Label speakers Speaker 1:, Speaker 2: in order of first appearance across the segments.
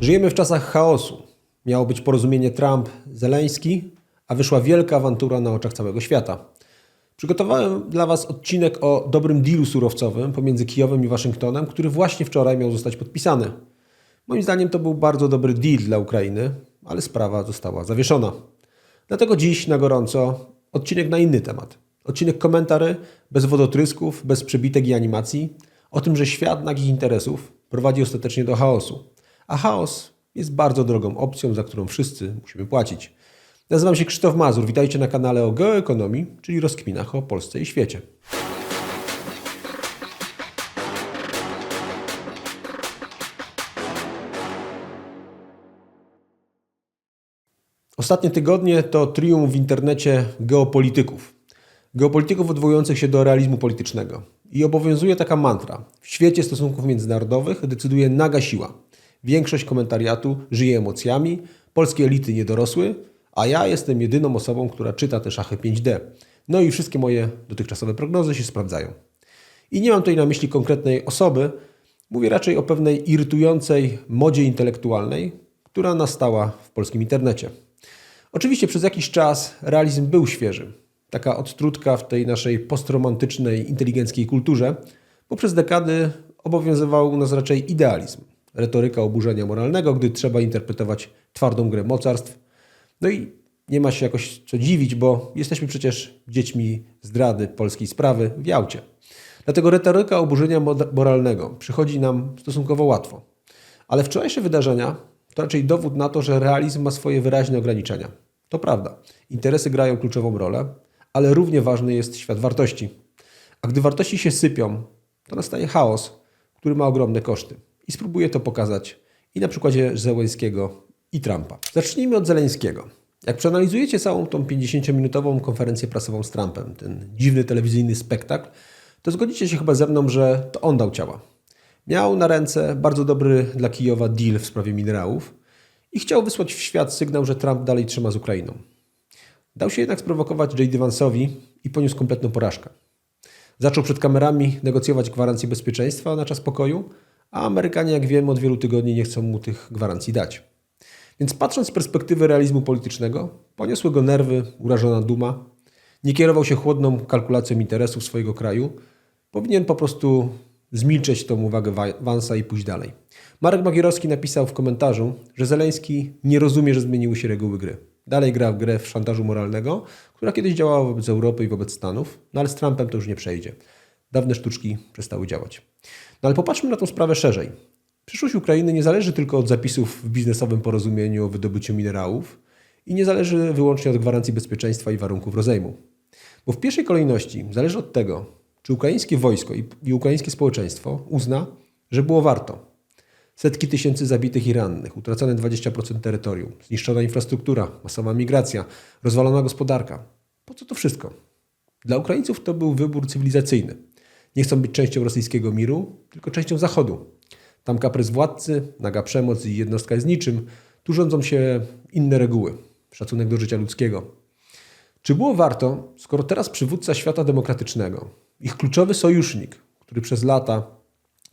Speaker 1: Żyjemy w czasach chaosu. Miało być porozumienie Trump-Zeleński, a wyszła wielka awantura na oczach całego świata. Przygotowałem dla Was odcinek o dobrym dealu surowcowym pomiędzy Kijowem i Waszyngtonem, który właśnie wczoraj miał zostać podpisany. Moim zdaniem to był bardzo dobry deal dla Ukrainy, ale sprawa została zawieszona. Dlatego dziś na gorąco odcinek na inny temat. Odcinek komentarzy bez wodotrysków, bez przebitek i animacji o tym, że świat nagich interesów prowadzi ostatecznie do chaosu. A chaos jest bardzo drogą opcją, za którą wszyscy musimy płacić. Nazywam się Krzysztof Mazur. Witajcie na kanale o geoekonomii, czyli rozkminach o Polsce i świecie. Ostatnie tygodnie to triumf w internecie geopolityków. Geopolityków odwołujących się do realizmu politycznego. I obowiązuje taka mantra. W świecie stosunków międzynarodowych decyduje naga siła. Większość komentariatu żyje emocjami, polskie elity nie dorosły, a ja jestem jedyną osobą, która czyta te szachy 5D. No i wszystkie moje dotychczasowe prognozy się sprawdzają. I nie mam tutaj na myśli konkretnej osoby, mówię raczej o pewnej irytującej modzie intelektualnej, która nastała w polskim internecie. Oczywiście przez jakiś czas realizm był świeży. Taka odtrutka w tej naszej postromantycznej, inteligenckiej kulturze, bo przez dekady obowiązywał u nas raczej idealizm. Retoryka oburzenia moralnego, gdy trzeba interpretować twardą grę mocarstw. No i nie ma się jakoś co dziwić, bo jesteśmy przecież dziećmi zdrady polskiej sprawy w Jałcie. Dlatego retoryka oburzenia moralnego przychodzi nam stosunkowo łatwo. Ale wczorajsze wydarzenia to raczej dowód na to, że realizm ma swoje wyraźne ograniczenia. To prawda, interesy grają kluczową rolę, ale równie ważny jest świat wartości. A gdy wartości się sypią, to nastaje chaos, który ma ogromne koszty. I spróbuję to pokazać i na przykładzie Zełenskiego i Trumpa. Zacznijmy od Zeleńskiego. Jak przeanalizujecie całą tą 50-minutową konferencję prasową z Trumpem, ten dziwny telewizyjny spektakl, to zgodzicie się chyba ze mną, że to on dał ciała. Miał na ręce bardzo dobry dla Kijowa deal w sprawie minerałów i chciał wysłać w świat sygnał, że Trump dalej trzyma z Ukrainą. Dał się jednak sprowokować J.D. Vance'owi i poniósł kompletną porażkę. Zaczął przed kamerami negocjować gwarancje bezpieczeństwa na czas pokoju, a Amerykanie, jak wiemy, od wielu tygodni nie chcą mu tych gwarancji dać. Więc patrząc z perspektywy realizmu politycznego, poniosły go nerwy, urażona duma, nie kierował się chłodną kalkulacją interesów swojego kraju, powinien po prostu zmilczeć tą uwagę Vansa i pójść dalej. Marek Magierowski napisał w komentarzu, że Zeleński nie rozumie, że zmieniły się reguły gry. Dalej gra w grę w szantażu moralnego, która kiedyś działała wobec Europy i wobec Stanów, no ale z Trumpem to już nie przejdzie. Dawne sztuczki przestały działać. No ale popatrzmy na tą sprawę szerzej. Przyszłość Ukrainy nie zależy tylko od zapisów w biznesowym porozumieniu o wydobyciu minerałów i nie zależy wyłącznie od gwarancji bezpieczeństwa i warunków rozejmu. Bo w pierwszej kolejności zależy od tego, czy ukraińskie wojsko i, ukraińskie społeczeństwo uzna, że było warto. Setki tysięcy zabitych i rannych, utracone 20% terytorium, zniszczona infrastruktura, masowa migracja, rozwalona gospodarka. Po co to wszystko? Dla Ukraińców to był wybór cywilizacyjny. Nie chcą być częścią rosyjskiego miru, tylko częścią Zachodu. Tam kaprys władcy, naga przemoc i jednostka jest niczym. Tu rządzą się inne reguły. Szacunek do życia ludzkiego. Czy było warto, skoro teraz przywódca świata demokratycznego, ich kluczowy sojusznik, który przez lata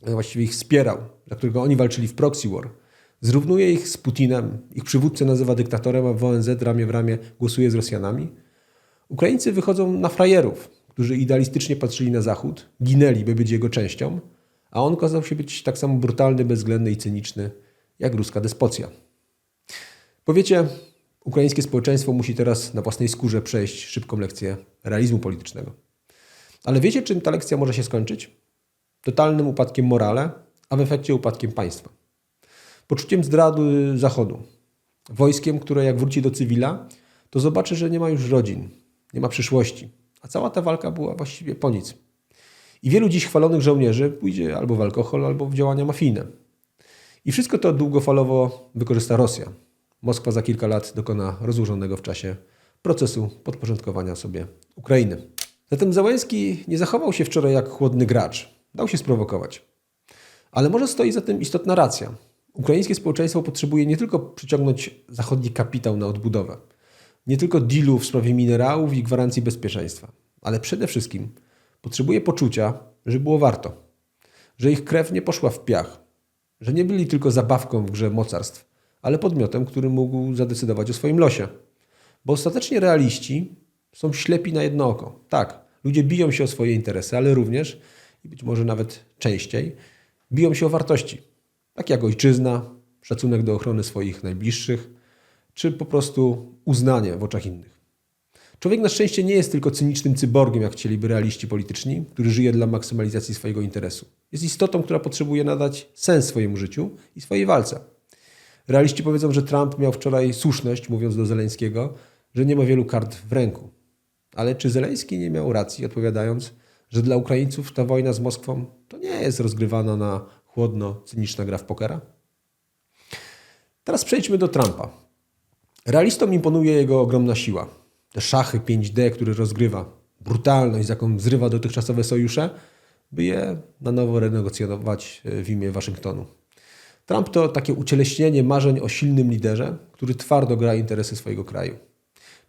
Speaker 1: właściwie ich wspierał, dla którego oni walczyli w proxy war, zrównuje ich z Putinem, ich przywódcę nazywa dyktatorem, a w ONZ ramię w ramię głosuje z Rosjanami? Ukraińcy wychodzą na frajerów, którzy idealistycznie patrzyli na Zachód, ginęli, by być jego częścią, a on okazał się być tak samo brutalny, bezwzględny i cyniczny jak ruska despocja. Powiecie, ukraińskie społeczeństwo musi teraz na własnej skórze przejść szybką lekcję realizmu politycznego. Ale wiecie, czym ta lekcja może się skończyć? Totalnym upadkiem morale, a w efekcie upadkiem państwa. Poczuciem zdrady Zachodu. Wojskiem, które jak wróci do cywila, to zobaczy, że nie ma już rodzin, nie ma przyszłości. A cała ta walka była właściwie po nic. I wielu dziś chwalonych żołnierzy pójdzie albo w alkohol, albo w działania mafijne. I wszystko to długofalowo wykorzysta Rosja. Moskwa za kilka lat dokona rozłożonego w czasie procesu podporządkowania sobie Ukrainy. Zatem Załęski nie zachował się wczoraj jak chłodny gracz. Dał się sprowokować. Ale może stoi za tym istotna racja. Ukraińskie społeczeństwo potrzebuje nie tylko przyciągnąć zachodni kapitał na odbudowę, nie tylko dealu w sprawie minerałów i gwarancji bezpieczeństwa, ale przede wszystkim potrzebuje poczucia, że było warto, że ich krew nie poszła w piach, że nie byli tylko zabawką w grze mocarstw, ale podmiotem, który mógł zadecydować o swoim losie. Bo ostatecznie realiści są ślepi na jedno oko. Tak, ludzie biją się o swoje interesy, ale również, i być może nawet częściej, biją się o wartości, takie jak ojczyzna, szacunek do ochrony swoich najbliższych, czy po prostu uznanie w oczach innych. Człowiek na szczęście nie jest tylko cynicznym cyborgiem, jak chcieliby realiści polityczni, który żyje dla maksymalizacji swojego interesu. Jest istotą, która potrzebuje nadać sens swojemu życiu i swojej walce. Realiści powiedzą, że Trump miał wczoraj słuszność, mówiąc do Zeleńskiego, że nie ma wielu kart w ręku. Ale czy Zeleński nie miał racji, odpowiadając, że dla Ukraińców ta wojna z Moskwą to nie jest rozgrywana na chłodno, cyniczna gra w pokera? Teraz przejdźmy do Trumpa. Realistom imponuje jego ogromna siła. Te szachy 5D, które rozgrywa, brutalność, z jaką zrywa dotychczasowe sojusze, by je na nowo renegocjować w imię Waszyngtonu. Trump to takie ucieleśnienie marzeń o silnym liderze, który twardo gra interesy swojego kraju.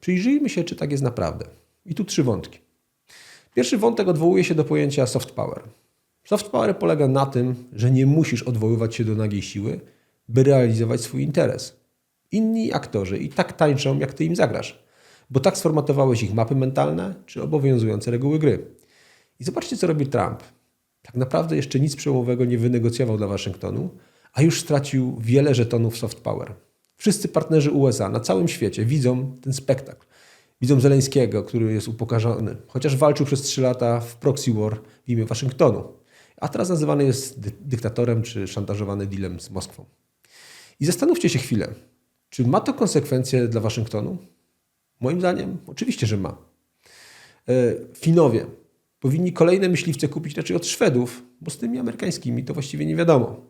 Speaker 1: Przyjrzyjmy się, czy tak jest naprawdę. I tu trzy wątki. Pierwszy wątek odwołuje się do pojęcia soft power. Soft power polega na tym, że nie musisz odwoływać się do nagiej siły, by realizować swój interes. Inni aktorzy i tak tańczą, jak ty im zagrasz, bo tak sformatowałeś ich mapy mentalne czy obowiązujące reguły gry. I zobaczcie, co robi Trump. Tak naprawdę jeszcze nic przełomowego nie wynegocjował dla Waszyngtonu, a już stracił wiele żetonów soft power. Wszyscy partnerzy USA na całym świecie widzą ten spektakl. Widzą Zeleńskiego, który jest upokarzony, chociaż walczył przez trzy lata w proxy war w imię Waszyngtonu, a teraz nazywany jest dy dyktatorem czy szantażowany dealem z Moskwą. I zastanówcie się chwilę, czy ma to konsekwencje dla Waszyngtonu? Moim zdaniem oczywiście, że ma. E, Finowie powinni kolejne myśliwce kupić raczej od Szwedów, bo z tymi amerykańskimi to właściwie nie wiadomo.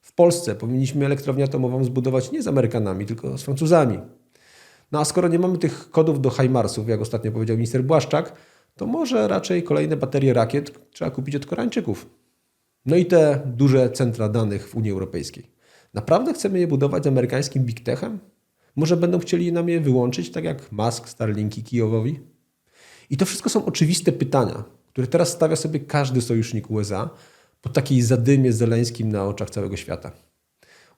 Speaker 1: W Polsce powinniśmy elektrownię atomową zbudować nie z Amerykanami, tylko z Francuzami. No a skoro nie mamy tych kodów do HIMARSów, jak ostatnio powiedział minister Błaszczak, to może raczej kolejne baterie rakiet trzeba kupić od Koreańczyków. No i te duże centra danych w Unii Europejskiej. Naprawdę chcemy je budować z amerykańskim Big Techem? Może będą chcieli nam je wyłączyć, tak jak Musk, Starlinki Kijowowi? I to wszystko są oczywiste pytania, które teraz stawia sobie każdy sojusznik USA po takiej zadymie zeleńskim na oczach całego świata.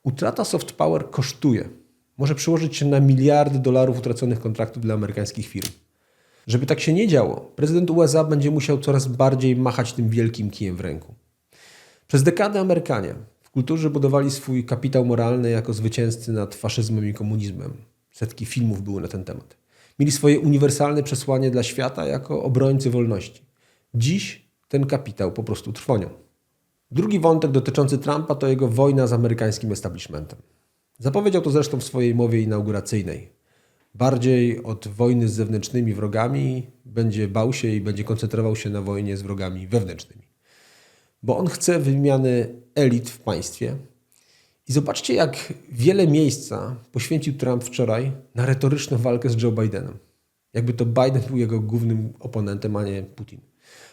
Speaker 1: Utrata soft power kosztuje. Może przełożyć się na miliardy dolarów utraconych kontraktów dla amerykańskich firm. Żeby tak się nie działo, prezydent USA będzie musiał coraz bardziej machać tym wielkim kijem w ręku. Przez dekady Amerykanie kulturze budowali swój kapitał moralny jako zwycięzcy nad faszyzmem i komunizmem. Setki filmów były na ten temat. Mieli swoje uniwersalne przesłanie dla świata jako obrońcy wolności. Dziś ten kapitał po prostu trwonią. Drugi wątek dotyczący Trumpa to jego wojna z amerykańskim establishmentem. Zapowiedział to zresztą w swojej mowie inauguracyjnej. Bardziej od wojny z zewnętrznymi wrogami będzie bał się i będzie koncentrował się na wojnie z wrogami wewnętrznymi. Bo on chce wymiany elit w państwie. I zobaczcie, jak wiele miejsca poświęcił Trump wczoraj na retoryczną walkę z Joe Bidenem. Jakby to Biden był jego głównym oponentem, a nie Putin.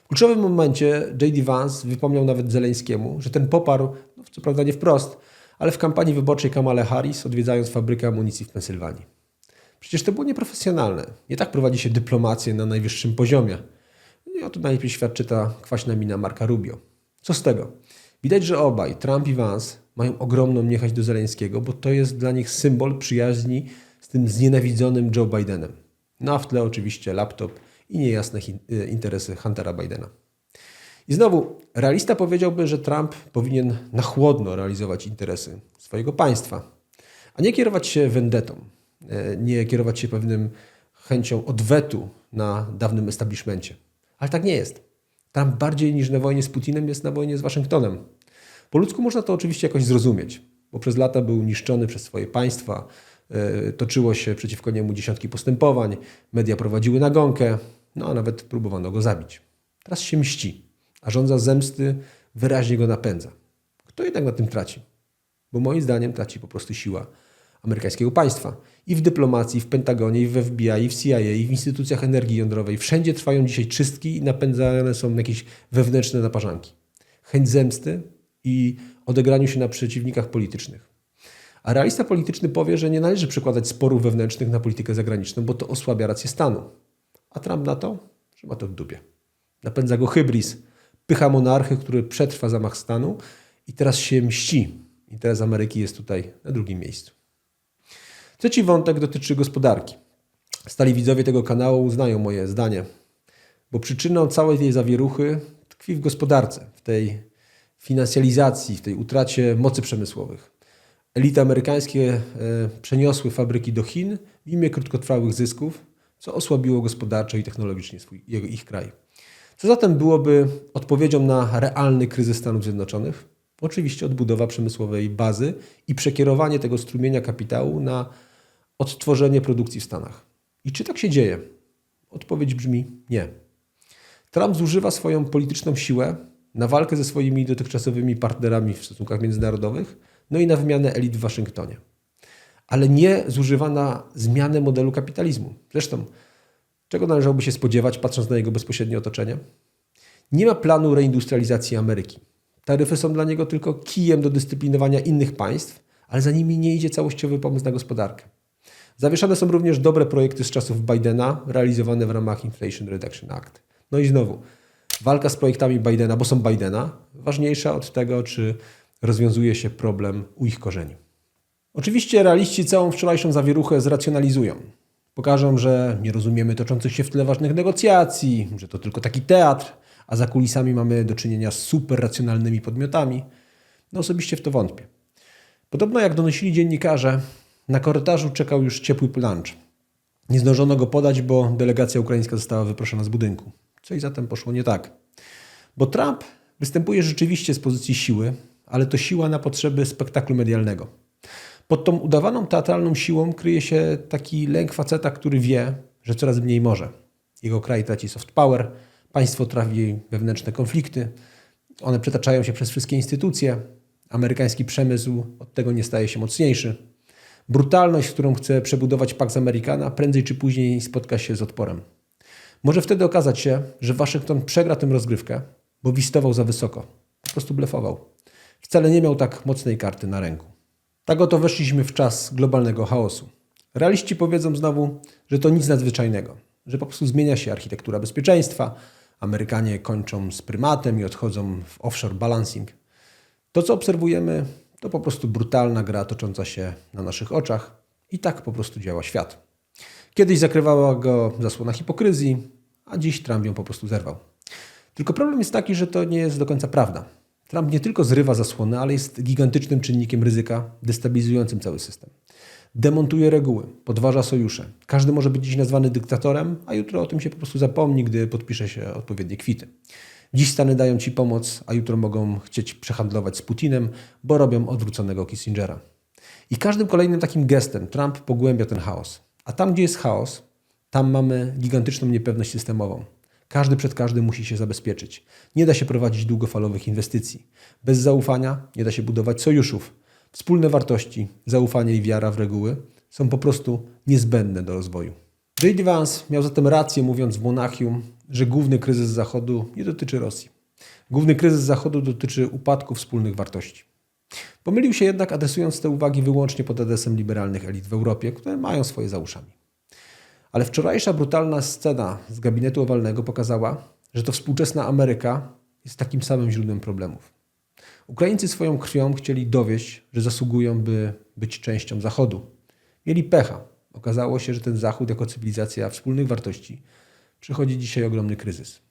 Speaker 1: W kluczowym momencie J.D. Vance wypomniał nawet Zeleńskiemu, że ten poparł, no co prawda nie wprost, ale w kampanii wyborczej Kamala Harris, odwiedzając fabrykę amunicji w Pensylwanii. Przecież to było nieprofesjonalne. Nie tak prowadzi się dyplomację na najwyższym poziomie. I o tym najlepiej świadczy ta kwaśna mina Marka Rubio. Co z tego? Widać, że obaj, Trump i Vance, mają ogromną niechęć do Zeleńskiego, bo to jest dla nich symbol przyjaźni z tym znienawidzonym Joe Bidenem. W tle oczywiście laptop i niejasne interesy Huntera Bidena. I znowu, realista powiedziałby, że Trump powinien na chłodno realizować interesy swojego państwa, a nie kierować się vendetą, nie kierować się pewnym chęcią odwetu na dawnym establishmencie. Ale tak nie jest. Trump bardziej niż na wojnie z Putinem jest na wojnie z Waszyngtonem. Po ludzku można to oczywiście jakoś zrozumieć, bo przez lata był niszczony przez swoje państwa, toczyło się przeciwko niemu dziesiątki postępowań, media prowadziły nagonkę, no a nawet próbowano go zabić. Teraz się mści a żądza zemsty wyraźnie go napędza. Kto jednak na tym traci? Bo moim zdaniem traci po prostu siła amerykańskiego państwa. I w dyplomacji, w Pentagonie, i w FBI, i w CIA, i w instytucjach energii jądrowej. Wszędzie trwają dzisiaj czystki i napędzane są jakieś wewnętrzne naparzanki. Chęć zemsty i odegraniu się na przeciwnikach politycznych. A realista polityczny powie, że nie należy przekładać sporów wewnętrznych na politykę zagraniczną, bo to osłabia rację stanu. A Trump na to, że ma to w dupie. Napędza go hybris, pycha monarchy, który przetrwa zamach stanu i teraz się mści. Interes Ameryki jest tutaj na drugim miejscu. Trzeci wątek dotyczy gospodarki. Stali widzowie tego kanału znają moje zdanie, bo przyczyną całej tej zawieruchy tkwi w gospodarce, w tej finansjalizacji, w tej utracie mocy przemysłowych. Elity amerykańskie e, przeniosły fabryki do Chin w imię krótkotrwałych zysków, co osłabiło gospodarczo i technologicznie swój, ich kraj. Co zatem byłoby odpowiedzią na realny kryzys Stanów Zjednoczonych? Oczywiście odbudowa przemysłowej bazy i przekierowanie tego strumienia kapitału na odtworzenie produkcji w Stanach. I czy tak się dzieje? Odpowiedź brzmi nie. Trump zużywa swoją polityczną siłę na walkę ze swoimi dotychczasowymi partnerami w stosunkach międzynarodowych, no i na wymianę elit w Waszyngtonie. Ale nie zużywa na zmianę modelu kapitalizmu. Zresztą, czego należałoby się spodziewać, patrząc na jego bezpośrednie otoczenie? Nie ma planu reindustrializacji Ameryki. Taryfy są dla niego tylko kijem do dyscyplinowania innych państw, ale za nimi nie idzie całościowy pomysł na gospodarkę. Zawieszane są również dobre projekty z czasów Bidena, realizowane w ramach Inflation Reduction Act. No i znowu, walka z projektami Bidena, bo są Bidena, ważniejsza od tego, czy rozwiązuje się problem u ich korzeni. Oczywiście realiści całą wczorajszą zawieruchę zracjonalizują. Pokażą, że nie rozumiemy toczących się w tle ważnych negocjacji, że to tylko taki teatr, a za kulisami mamy do czynienia z super racjonalnymi podmiotami. No osobiście w to wątpię. Podobno jak donosili dziennikarze, na korytarzu czekał już ciepły lunch. Nie zdążono go podać, bo delegacja ukraińska została wyproszona z budynku. Coś zatem poszło nie tak. Bo Trump występuje rzeczywiście z pozycji siły, ale to siła na potrzeby spektaklu medialnego. Pod tą udawaną teatralną siłą kryje się taki lęk faceta, który wie, że coraz mniej może. Jego kraj traci soft power, państwo trawi wewnętrzne konflikty, one przetaczają się przez wszystkie instytucje, amerykański przemysł od tego nie staje się mocniejszy. Brutalność, którą chce przebudować Pax Americana, prędzej czy później spotka się z odporem. Może wtedy okazać się, że Waszyngton przegra tę rozgrywkę, bo wistował za wysoko. Po prostu blefował. Wcale nie miał tak mocnej karty na ręku. Tak oto weszliśmy w czas globalnego chaosu. Realiści powiedzą znowu, że to nic nadzwyczajnego, że po prostu zmienia się architektura bezpieczeństwa, Amerykanie kończą z prymatem i odchodzą w offshore balancing. To, co obserwujemy, to po prostu brutalna gra tocząca się na naszych oczach i tak po prostu działa świat. Kiedyś zakrywała go zasłona hipokryzji, a dziś Trump ją po prostu zerwał. Tylko problem jest taki, że to nie jest do końca prawda. Trump nie tylko zrywa zasłony, ale jest gigantycznym czynnikiem ryzyka, destabilizującym cały system. Demontuje reguły, podważa sojusze. Każdy może być dziś nazwany dyktatorem, a jutro o tym się po prostu zapomni, gdy podpisze się odpowiednie kwity. Dziś Stany dają ci pomoc, a jutro mogą chcieć przehandlować z Putinem, bo robią odwróconego Kissingera. I każdym kolejnym takim gestem Trump pogłębia ten chaos. A tam, gdzie jest chaos, tam mamy gigantyczną niepewność systemową. Każdy przed każdym musi się zabezpieczyć. Nie da się prowadzić długofalowych inwestycji. Bez zaufania nie da się budować sojuszów. Wspólne wartości, zaufanie i wiara w reguły są po prostu niezbędne do rozwoju. J.D. Vance miał zatem rację, mówiąc w Monachium, że główny kryzys Zachodu nie dotyczy Rosji. Główny kryzys Zachodu dotyczy upadku wspólnych wartości. Pomylił się jednak, adresując te uwagi wyłącznie pod adresem liberalnych elit w Europie, które mają swoje za uszami. Ale wczorajsza brutalna scena z gabinetu owalnego pokazała, że to współczesna Ameryka jest takim samym źródłem problemów. Ukraińcy swoją krwią chcieli dowieść, że zasługują, by być częścią Zachodu. Mieli pecha. Okazało się, że ten Zachód jako cywilizacja wspólnych wartości przychodzi dzisiaj ogromny kryzys.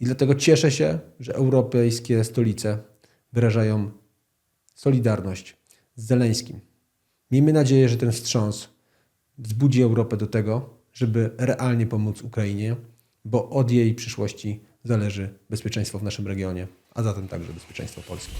Speaker 1: I dlatego cieszę się, że europejskie stolice wyrażają solidarność z Zeleńskim. Miejmy nadzieję, że ten wstrząs wzbudzi Europę do tego, żeby realnie pomóc Ukrainie, bo od jej przyszłości zależy bezpieczeństwo w naszym regionie, a zatem także bezpieczeństwo Polski.